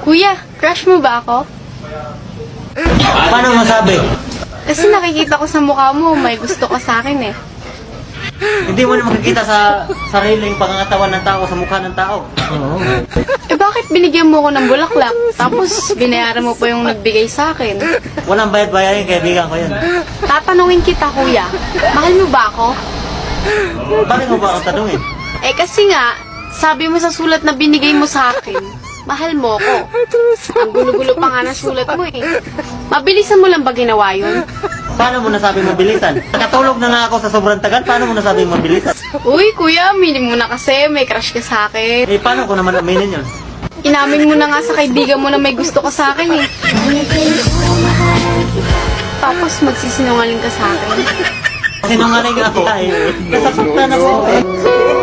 Kuya, crush mo ba ako? Paano masabi? Kasi nakikita ko sa mukha mo, may gusto ka sa akin eh. Hindi mo na makikita sa sariling pangangatawan ng tao sa mukha ng tao. Eh bakit binigyan mo ko ng bulaklak? Tapos binayaran mo pa yung nagbigay sa akin. Walang bayad-bayarin, kaibigan ko yan. Tatanungin kita kuya, mahal mo ba ako? Bakit mo ba ako tanungin? Eh kasi nga, sabi mo sa sulat na binigay mo sa akin, mahal mo ko. Ang gulo-gulo pa nga ng sulat mo eh. Mabilisan mo lang ba ginawa yun? Paano mo nasabi mabilisan? Nakatulog na nga ako sa sobrang tagal, paano mo nasabi mabilisan? Uy kuya, aminin mo na kasi, may crush ka sa akin. Eh, paano ko naman aminin yun? Inamin mo na nga sa kaibigan mo na may gusto ka sa akin eh. Tapos magsisinungaling ka sa akin. Sinungaling ako eh. Nasasaktan ako eh.